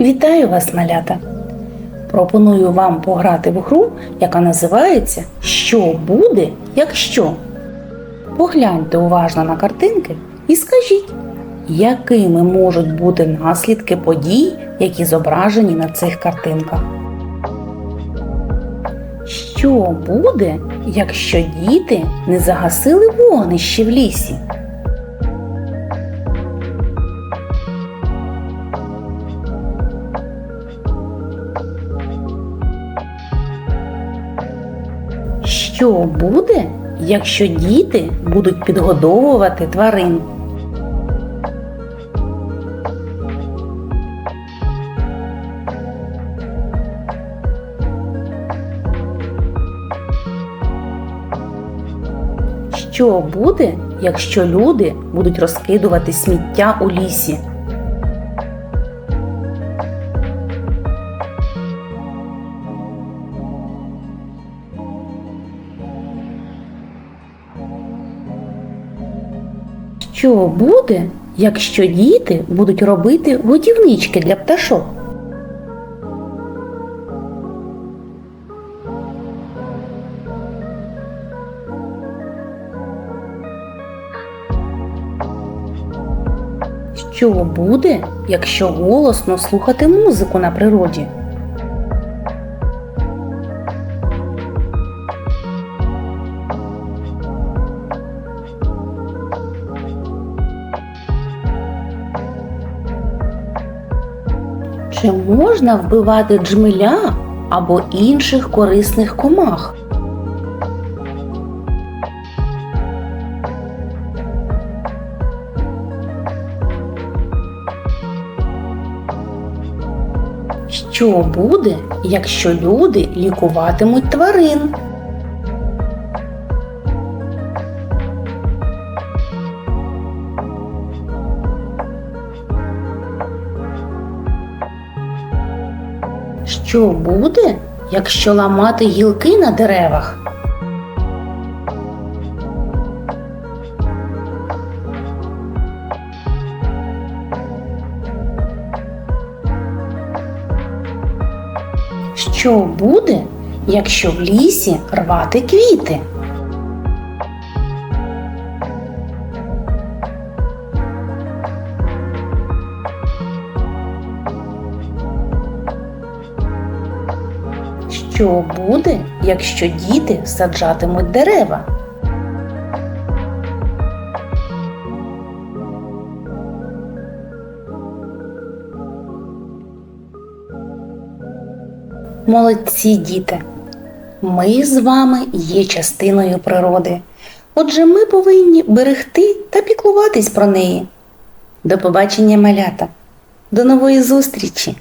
Вітаю вас, малята! Пропоную вам пограти в гру, яка називається Що буде, якщо? Погляньте уважно на картинки і скажіть, якими можуть бути наслідки подій, які зображені на цих картинках. Що буде, якщо діти не загасили вогнище в лісі? Що буде, якщо діти будуть підгодовувати тварин? Що буде, якщо люди будуть розкидувати сміття у лісі? Що буде, якщо діти будуть робити годівнички для пташок? Що буде, якщо голосно слухати музику на природі? Чи можна вбивати джмеля або інших корисних комах? Що буде, якщо люди лікуватимуть тварин? Що буде, якщо ламати гілки на деревах? Що буде, якщо в лісі рвати квіти? Що буде, якщо діти саджатимуть дерева? Молодці діти! Ми з вами є частиною природи. Отже, ми повинні берегти та піклуватись про неї. До побачення, малята! До нової зустрічі!